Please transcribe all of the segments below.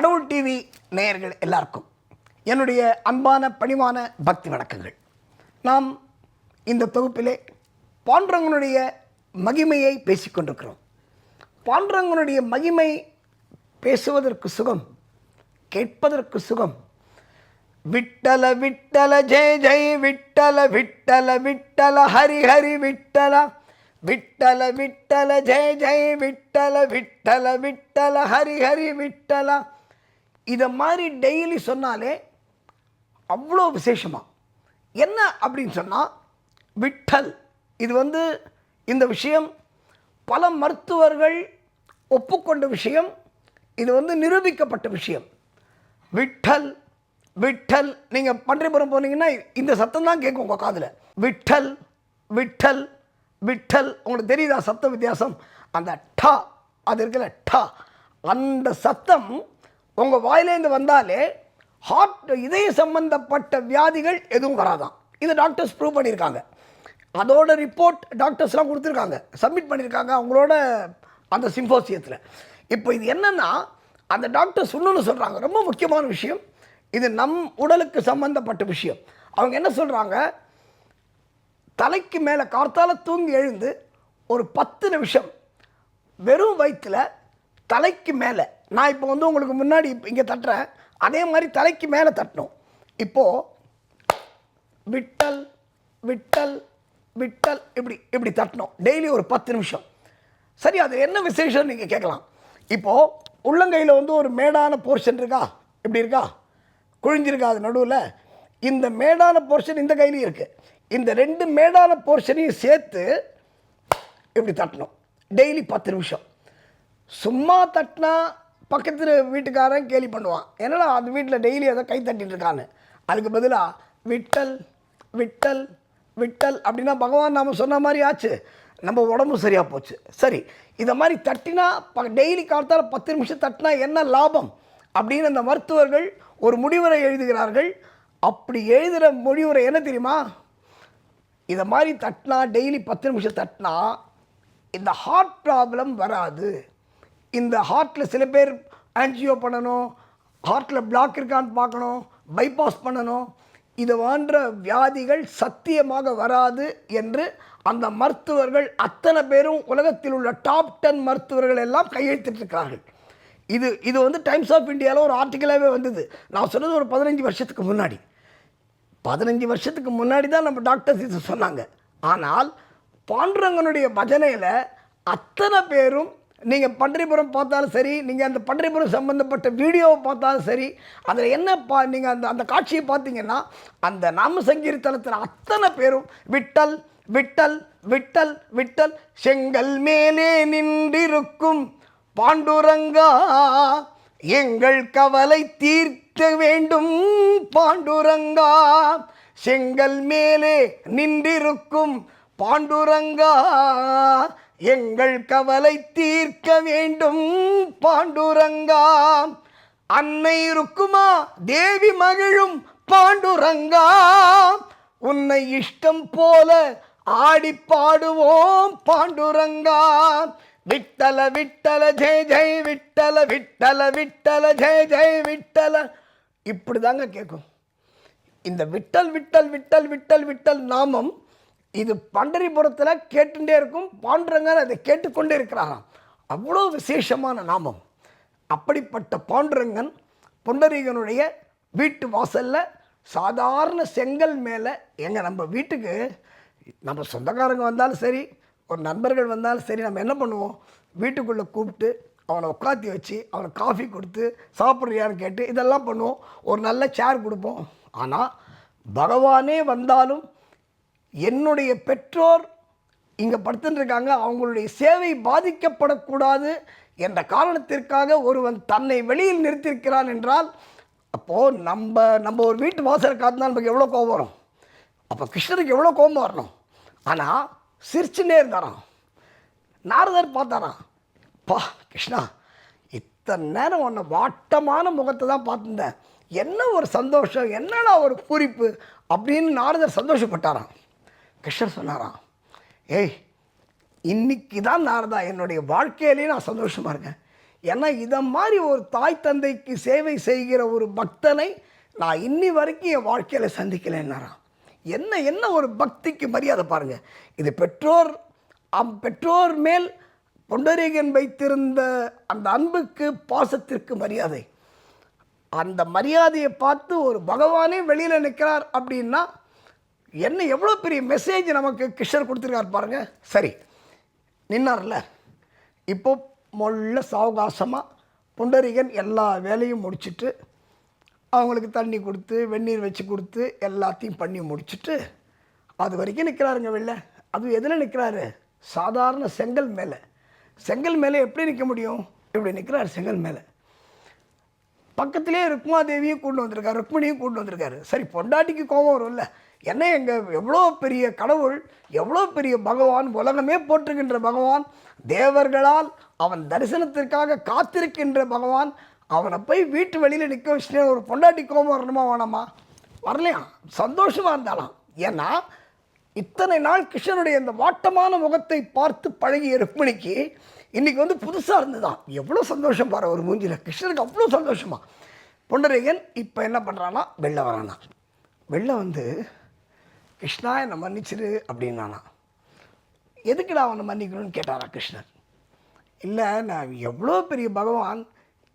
கடவுள் டிவி நேயர்கள் எல்லாருக்கும் என்னுடைய அன்பான பணிவான பக்தி வணக்கங்கள். நாம் இந்த தொகுப்பிலே பாண்டரங்கனுடைய மகிமையை பேசிக்கொண்டிருக்கிறோம் பாண்டரங்கனுடைய மகிமை பேசுவதற்கு சுகம் கேட்பதற்கு சுகம். விட்டல விட்டல ஜெய ஜெய விட்டல விட்டல விட்டல ஹரி ஹரி விட்டல. விட்டல விட்டல ஜெய ஜெய விட்டல விட்டல விட்டல ஹரி ஹரி விட்டலா. இதை மாதிரி டெய்லி சொன்னாலே அவ்வளோ விசேஷமாக என்ன அப்படின்னு சொன்னால் விட்டல். இது வந்து இந்த விஷயம் பல மருத்துவர்கள் ஒப்புக்கொண்ட விஷயம். இது வந்து நிரூபிக்கப்பட்ட விஷயம். விட்டல் விட்டல். நீங்கள் பன்றிபுரம் போனீங்கன்னா இந்த சத்தம் தான் கேட்கும் உங்கள் காதில். விட்டல் விட்டல் விட்டல். உங்களுக்கு தெரியுதா சத்த வித்தியாசம்? அந்த டா அது இருக்குல்ல டா. அந்த சத்தம் உங்கள் வாயிலேருந்து வந்தாலே ஹார்ட் இதய சம்பந்தப்பட்ட வியாதிகள் எதுவும் வராதான் இது டாக்டர்ஸ் ப்ரூவ் பண்ணியிருக்காங்க அதோட ரிப்போர்ட் டாக்டர்ஸ்லாம் கொடுத்துருக்காங்க. சப்மிட் பண்ணியிருக்காங்க அவங்களோட அந்த சிம்போசியத்தில் இப்போ இது என்னென்னா அந்த டாக்டர்ஸ் இன்னொன்று சொல்கிறாங்க ரொம்ப முக்கியமான விஷயம். இது நம் உடலுக்கு சம்பந்தப்பட்ட விஷயம். அவங்க என்ன சொல்கிறாங்க தலைக்கு மேலே கார்த்தால தூங்கி எழுந்து ஒரு பத்து நிமிஷம் வெறும் வயிற்றில் தலைக்கு மேலே நான் இப்போ வந்து உங்களுக்கு முன்னாடி இங்கே தட்டுறேன். அதே மாதிரி தலைக்கு மேலே தட்டணும். இப்போது விட்டல் விட்டல் விட்டல் இப்படி இப்படி தட்டணும். டெய்லி ஒரு பத்து நிமிஷம். சரி அது என்ன விசேஷம் நீங்கள் கேட்கலாம். இப்போது உள்ளங்கையில் வந்து ஒரு மேடான போர்ஷன் இருக்கா? இப்படி இருக்கா? குழிஞ்சிருக்கா அது நடுவில்? இந்த மேடான போர்ஷன் இந்த கையிலையும் இருக்குது இந்த ரெண்டு மேடான போர்ஷனையும் சேர்த்து இப்படி தட்டணும். டெய்லி பத்து நிமிஷம். சும்மா தட்டினா பக்கத்து வீட்டுக்காரன் கேலி பண்ணுவான். என்னடா அந்த வீட்டில் டெய்லி அதை கை தட்டிட்டு இருக்கான்னு. அதுக்கு பதிலாக விட்டல் விட்டல் விட்டல் அப்படின்னா பகவான் நாம் சொன்ன மாதிரி ஆச்சு. நம்ம உடம்பு சரியாக போச்சு. சரி இதை மாதிரி தட்டினா ப டெய்லி காலத்தால் பத்து நிமிஷம் தட்டினா என்ன லாபம்? அப்படின்னு அந்த மருத்துவர்கள் ஒரு முடிவுரை எழுதுகிறார்கள். அப்படி எழுதுகிற முடிவுரை என்ன தெரியுமா? இதை மாதிரி தட்டினா டெய்லி பத்து நிமிஷம் தட்டினா இந்த ஹார்ட் ப்ராப்ளம் வராது. இந்த ஹார்ட்டில் சில பேர் ஆன்ஜியோ பண்ணணும் ஹார்ட்டில் பிளாக் இருக்கான்னு பார்க்கணும் பைபாஸ் பண்ணணும். இது போன்ற வியாதிகள் சத்தியமாக வராது என்று அந்த மருத்துவர்கள் அத்தனை பேரும் உலகத்தில் உள்ள டாப் டென் மருத்துவர்கள் எல்லாம் கையெழுத்திட்டிருக்கிறார்கள் இது இது வந்து டைம்ஸ் ஆஃப் இந்தியாவில் ஒரு ஆர்டிக்கலாகவே வந்தது. நான் சொன்னது ஒரு பதினஞ்சு வருஷத்துக்கு முன்னாடி. பதினஞ்சு வருஷத்துக்கு முன்னாடி தான் நம்ம டாக்டர்ஸ் இது சொன்னாங்க. ஆனால் பாண்டுரங்கனுடைய பஜனையில் அத்தனை பேரும் நீங்கள் பன்றிபுரம் பார்த்தாலும் சரி நீங்கள் அந்த பன்றிபுரம் சம்மந்தப்பட்ட வீடியோவை பார்த்தாலும் சரி அதில் என்ன பா நீங்கள் அந்த அந்த காட்சியை பார்த்தீங்கன்னா அந்த நாம சங்கீர்த்தனத்தில் அத்தனை பேரும் விட்டல் விட்டல் விட்டல் விட்டல் செங்கல் மேலே நின்றிருக்கும் பாண்டுரங்கா எங்கள் கவலை தீர்க்க வேண்டும் பாண்டுரங்கா செங்கல் மேலே நின்றிருக்கும் பாண்டுரங்கா எங்கள் கவலை தீர்க்க வேண்டும் பாண்டுரங்கா அன்னை இருக்குமா தேவி மகிழும் பாண்டுரங்கா உன்னை இஷ்டம் போல ஆடி பாடுவோம் பாண்டுரங்கா விட்டல விட்டல ஜெய் ஜெய் விட்டல விட்டல விட்டல ஜெய் ஜெய் விட்டல. இப்படி தாங்க கேட்கும். இந்த விட்டல் விட்டல் விட்டல் விட்டல் விட்டல் நாமம் இது பண்டரிபுரத்தில் கேட்டுட்டே இருக்கும். பாண்டுரங்கர் அதை கேட்டுக்கொண்டே இருக்கிறாராம். அவ்வளோ விசேஷமான நாமம். அப்படிப்பட்ட பாண்டுரங்கன் புண்டரீகனுடைய வீட்டு வாசலில் சாதாரண செங்கல் மேலே எங்கள் நம்ம வீட்டுக்கு நம்ம சொந்தக்காரங்க வந்தாலும் சரி ஒரு நண்பர்கள் வந்தாலும் சரி நம்ம என்ன பண்ணுவோம்? வீட்டுக்குள்ளே கூப்பிட்டு அவனை உட்காத்தி வச்சு அவனுக்கு காஃபி கொடுத்து சாப்பிட்றியான்னு கேட்டு இதெல்லாம் பண்ணுவோம். ஒரு நல்ல சேர் கொடுப்போம். ஆனால் பகவானே வந்தாலும் என்னுடைய பெற்றோர் இங்கே படுத்துட்டுருக்காங்க அவங்களுடைய சேவை பாதிக்கப்படக்கூடாது என்ற காரணத்திற்காக ஒருவன் தன்னை வெளியில் நிறுத்தியிருக்கிறான் என்றால் அப்போது நம்ம நம்ம ஒரு வீட்டு வாசலை காத்தினா நமக்கு எவ்வளோ கோபம் வரும்? அப்போ கிருஷ்ணருக்கு எவ்வளோ கோபம் வரணும்? ஆனால் சிரிச்சுட்டே இருந்தாராம். நாரதர் பார்த்தாராம். பா கிருஷ்ணா இத்தனை நேரம் உன்னை வாட்டமான முகத்தை தான் பார்த்துருந்தேன். என்ன ஒரு சந்தோஷம் என்னடா ஒரு பூரிப்பு? அப்படின்னு நாரதர் சந்தோஷப்பட்டாராம். கிருஷ்ணர் சொன்னாராம் ஏய் இன்னைக்கு தான் நாரதா என்னுடைய வாழ்க்கையிலேயே நான் சந்தோஷமாக இருக்கேன். ஏன்னா இதை மாதிரி ஒரு தாய் தந்தைக்கு சேவை செய்கிற ஒரு பக்தனை நான் இன்னி வரைக்கும் என் வாழ்க்கையில் சந்திக்கலைன்னாராம். என்ன என்ன ஒரு பக்திக்கு மரியாதை பாருங்கள் இது பெற்றோர் அம் பெற்றோர் மேல் பொண்டரீகன் வைத்திருந்த அந்த அன்புக்கு பாசத்திற்கு மரியாதை. அந்த மரியாதையை பார்த்து ஒரு பகவானே வெளியில் நிற்கிறார் அப்படின்னா என்ன எவ்வளோ பெரிய மெசேஜ் நமக்கு கிருஷ்ணர் கொடுத்துருக்கார் பாருங்க. சரி நின்னார்ல. இப்போ மொல்ல சாவகாசமாக புண்டரிகன் எல்லா வேலையும் முடிச்சிட்டு அவங்களுக்கு தண்ணி கொடுத்து வெந்நீர் வச்சு கொடுத்து எல்லாத்தையும் பண்ணி முடிச்சிட்டு அது வரைக்கும் நிற்கிறாருங்க வெளில. அது எதில் நிற்கிறாரு சாதாரண செங்கல் மேலே. செங்கல் மேலே எப்படி நிற்க முடியும்? இப்படி நிற்கிறார் செங்கல் மேலே. பக்கத்திலே ருக்மாதேவியும் கூட்டு வந்திருக்காரு ருக்மிணியும் கூட்டு வந்திருக்காரு. சரி பொண்டாட்டிக்கு கோபம் வரும்ல. என்ன எங்கள் எவ்வளோ பெரிய கடவுள் எவ்வளோ பெரிய பகவான் உலகமே போற்றுகின்ற பகவான் தேவர்களால் அவன் தரிசனத்திற்காக காத்திருக்கின்ற பகவான் அவனை போய் வீட்டு வெளியில் நிற்க வச்சுட்டு ஒரு பொண்டாட்டி கோபம் வரணுமா வேணாமா? வரலையா? சந்தோஷமாக இருந்தாலாம். ஏன்னா இத்தனை நாள் கிருஷ்ணனுடைய அந்த வாட்டமான முகத்தை பார்த்து பழகிய ருக்மிணிக்கு இன்னைக்கு வந்து புதுசாக இருந்துதான் எவ்வளோ சந்தோஷம் பாரு ஒரு மூஞ்சியில் கிருஷ்ணனுக்கு அவ்வளோ சந்தோஷமா. பொண்டரேகன் இப்போ என்ன பண்ணுறான்னா வெளில வரானா. வெளில வந்து கிருஷ்ணா என்னை மன்னிச்சிரு அப்படின்னானா. எதுக்குடா அவனை மன்னிக்கணும்னு கேட்டாரா கிருஷ்ணர். இல்லை நான் எவ்வளோ பெரிய பகவான்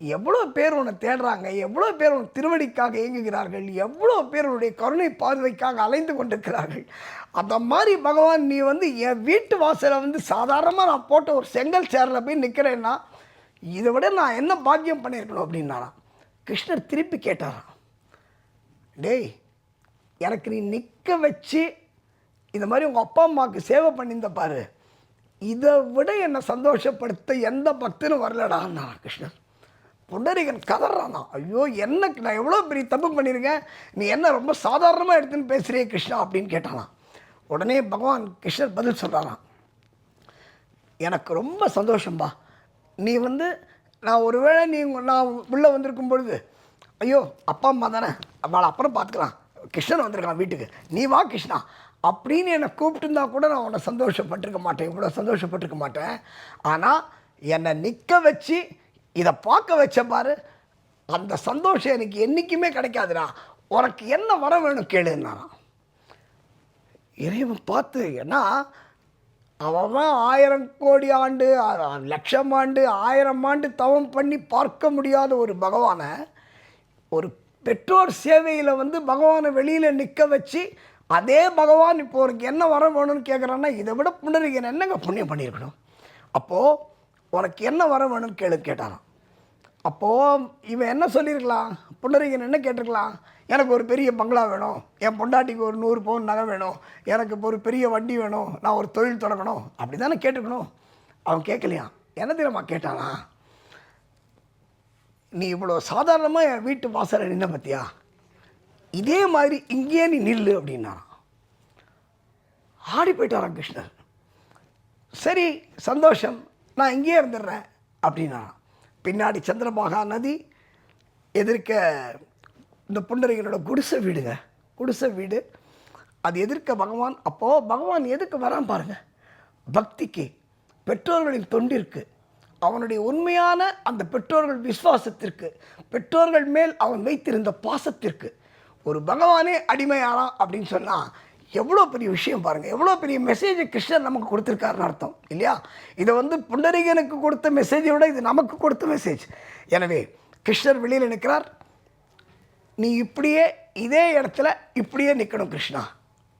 எவ்வளோ பேர் உன்னை தேடுறாங்க எவ்வளோ பேர் உன் திருவடிக்காக இயங்குகிறார்கள் எவ்வளோ பேர் உன்னுடைய கருணை பார்வைக்காக அலைந்து கொண்டிருக்கிறார்கள். அந்த மாதிரி பகவான் நீ வந்து என் வீட்டு வாசலை வந்து சாதாரணமாக நான் போட்ட ஒரு செங்கல் சேரில் போய் நிற்கிறேன்னா இதை விட நான் என்ன பாக்கியம் பண்ணியிருக்கணும்? அப்படின்னாராம். கிருஷ்ணர் திருப்பி கேட்டாராம். டேய் எனக்கு நீ நிற்க வச்சு இந்த மாதிரி உங்கள் அப்பா அம்மாவுக்கு சேவை பண்ணியிருந்த பாரு. இதை விட என்னை சந்தோஷப்படுத்த எந்த பக்தனும் வரலடான்னா கிருஷ்ணர் புண்டரிகன் கதறானா? ஐயோ என்ன நான் எவ்வளோ பெரிய தப்பு பண்ணியிருக்கேன்? நீ என்ன ரொம்ப சாதாரணமாக எடுத்துன்னு பேசுகிறிய கிருஷ்ணா அப்படின்னு கேட்டானா. உடனே பகவான் கிருஷ்ணர் பதில் சொல்கிறாராம் எனக்கு ரொம்ப சந்தோஷம்பா. நீ வந்து நான் ஒருவேளை நீ நான் உள்ளே வந்திருக்கும் பொழுது ஐயோ அப்பா அம்மா தானே? அவளை அப்புறம் பார்த்துக்கலாம். கிருஷ்ணன் வந்திருக்கான் வீட்டுக்கு. நீ வா கிருஷ்ணா. அப்படின்னு என்னை கூப்பிட்டுருந்தா கூட நான் உன்னை சந்தோஷப்பட்டிருக்க மாட்டேன். இவ்வளோ சந்தோஷப்பட்டிருக்க மாட்டேன். ஆனால் என்னை நிற்க வச்சு இதை பார்க்க வச்ச பாரு. அந்த சந்தோஷம் எனக்கு என்றைக்குமே கிடைக்காதுடா. உனக்கு என்ன வர வேணும் கேளுன்னா. இறைவன் பார்த்து ஏன்னா அவன் ஆயிரம் கோடி ஆண்டு லட்சம் ஆண்டு ஆயிரம் ஆண்டு தவம் பண்ணி பார்க்க முடியாத ஒரு பகவானை ஒரு பெற்றோர் சேவையில் வந்து பகவானை வெளியில் நிற்க வச்சு அதே பகவான் இப்போ உனக்கு என்ன வர வேணும்னு கேட்குறான்னா இதை விட புண்டரிகன் என்னங்க புண்ணியம் பண்ணியிருக்கணும்? அப்போது உனக்கு என்ன வர வேணும்னு கேளு கேட்டாராம். அப்போது இவன் என்ன சொல்லியிருக்கலாம்? புண்டரிகன் என்ன கேட்டிருக்கலாம்? எனக்கு ஒரு பெரிய பங்களா வேணும். என் பொண்டாட்டிக்கு ஒரு நூறு பவுன் நகை வேணும். எனக்கு இப்போ ஒரு பெரிய வண்டி வேணும். நான் ஒரு தொழில் தொடங்கணும். அப்படி தானே கேட்டுக்கணும். அவன் கேட்கலையா என்ன தெரியுமா கேட்டானா நீ இவ்வளோ சாதாரணமாக என் வீட்டு வாசலை நின்ன பார்த்தியா இதே மாதிரி இங்கேயே நீ நில்லு அப்படின்னா. ஆடி போயிட்டாராம் கிருஷ்ணர். சரி சந்தோஷம் நான் இங்கேயே இருந்துடுறேன் அப்படின்னா. பின்னாடி சந்திரபாகா நதி எதிர்க்க இந்த புண்டரைகளோட குடிசை வீடுங்க. குடிசை வீடு. அது எதிர்க்க பகவான். அப்போது பகவான் எதுக்கு வரான் பாருங்கள் பக்திக்கு பெற்றோர்களின் தொண்டிற்கு அவனுடைய உண்மையான அந்த பெற்றோர்கள் விசுவாசத்திற்கு பெற்றோர்கள் மேல் அவன் வைத்திருந்த பாசத்திற்கு ஒரு பகவானே அடிமையானான் அப்படின்னு சொன்னால் எவ்வளோ பெரிய விஷயம் பாருங்கள் எவ்வளோ பெரிய மெசேஜை கிருஷ்ணர் நமக்கு கொடுத்துருக்காருன்னு அர்த்தம் இல்லையா? இதை வந்து புண்டரிகனுக்கு கொடுத்த மெசேஜை விட இது நமக்கு கொடுத்த மெசேஜ் எனவே கிருஷ்ணர் வெளியில் நிற்கிறார். நீ இப்படியே இதே இடத்துல இப்படியே நிற்கணும் கிருஷ்ணா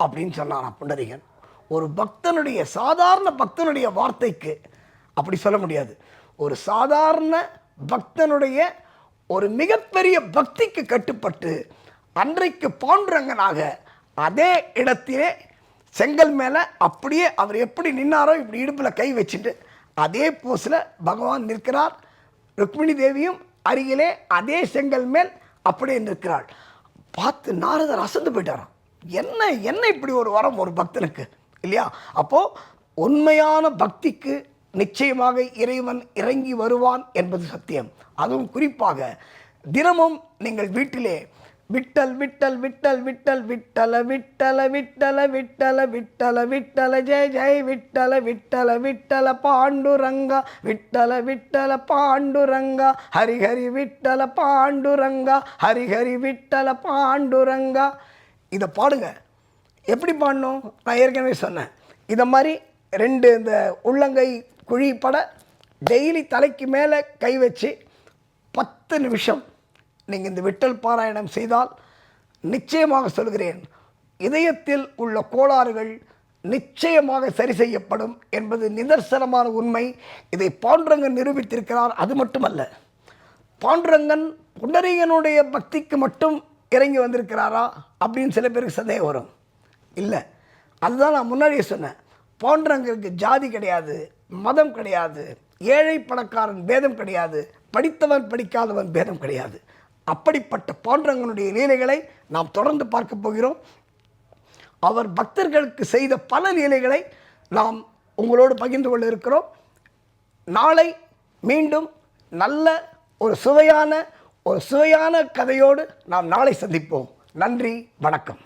அப்படின்னு சொன்னான் புண்டரிகன். ஒரு பக்தனுடைய சாதாரண பக்தனுடைய வார்த்தைக்கு அப்படி சொல்ல முடியாது. ஒரு சாதாரண பக்தனுடைய ஒரு மிகப்பெரிய பக்திக்கு கட்டுப்பட்டு அன்றைக்கு பாண்டுரங்கனாக அதே இடத்திலே செங்கல் மேலே அப்படியே அவர் எப்படி நின்னாரோ இப்படி இடுப்பில் கை வச்சுட்டு அதே போஸில் பகவான் நிற்கிறார். ருக்மிணி தேவியும் அருகிலே அதே செங்கல் மேல் அப்படியே நிற்கிறாள். பார்த்து நாரதர் அசந்து போயிட்டாராம். என்ன என்ன இப்படி ஒரு வரம் ஒரு பக்தனுக்கு? இல்லையா? அப்போது உண்மையான பக்திக்கு நிச்சயமாக இறைவன் இறங்கி வருவான் என்பது சத்தியம். அதுவும் குறிப்பாக தினமும் நீங்கள் வீட்டிலே விட்டல் விட்டல் விட்டல் விட்டல் விட்டல விட்டல விட்டல விட்டல விட்டல விட்டல ஜெய ஜெய விட்டல விட்டல விட்டல பாண்டுரங்கா விட்டல விட்டல பாண்டுரங்கா ஹரிஹரி விட்டல பாண்டுரங்கா ஹரிஹரி விட்டல பாண்டுரங்கா. இதை பாடுங்க. எப்படி பாடணும்? நான் ஏற்கனவே சொன்னேன். இதை மாதிரி ரெண்டு இந்த உள்ளங்கை குழிப்பட டெய்லி தலைக்கு மேலே கை வச்சு பத்து நிமிஷம் நீங்கள் இந்த விட்டல் பாராயணம் செய்தால் நிச்சயமாக சொல்கிறேன் இதயத்தில் உள்ள கோளாறுகள் நிச்சயமாக சரி செய்யப்படும் என்பது நிதர்சனமான உண்மை. இதை பாண்டுரங்கன் நிரூபித்திருக்கிறார் அது மட்டுமல்ல. பாண்டுரங்கன் புண்டரீகனுடைய பக்திக்கு மட்டும் இறங்கி வந்திருக்கிறாரா அப்படின்னு சில பேருக்கு சந்தேகம் வரும். இல்லை அதுதான் நான் முன்னாடியே சொன்னேன். பாண்டுரங்கருக்கு ஜாதி கிடையாது. மதம் கிடையாது. ஏழை பணக்காரன் பேதம் கிடையாது. படித்தவன் படிக்காதவன் பேதம் கிடையாது. அப்படிப்பட்ட பாண்டங்களுடைய லீலைகளை நாம் தொடர்ந்து பார்க்க போகிறோம். அவர் பக்தர்களுக்கு செய்த பல லீலைகளை நாம் உங்களோடு பகிர்ந்து கொள்ள இருக்கிறோம். நாளை மீண்டும் நல்ல ஒரு சுவையான ஒரு சுவையான கதையோடு நாம் நாளை சந்திப்போம். நன்றி வணக்கம்.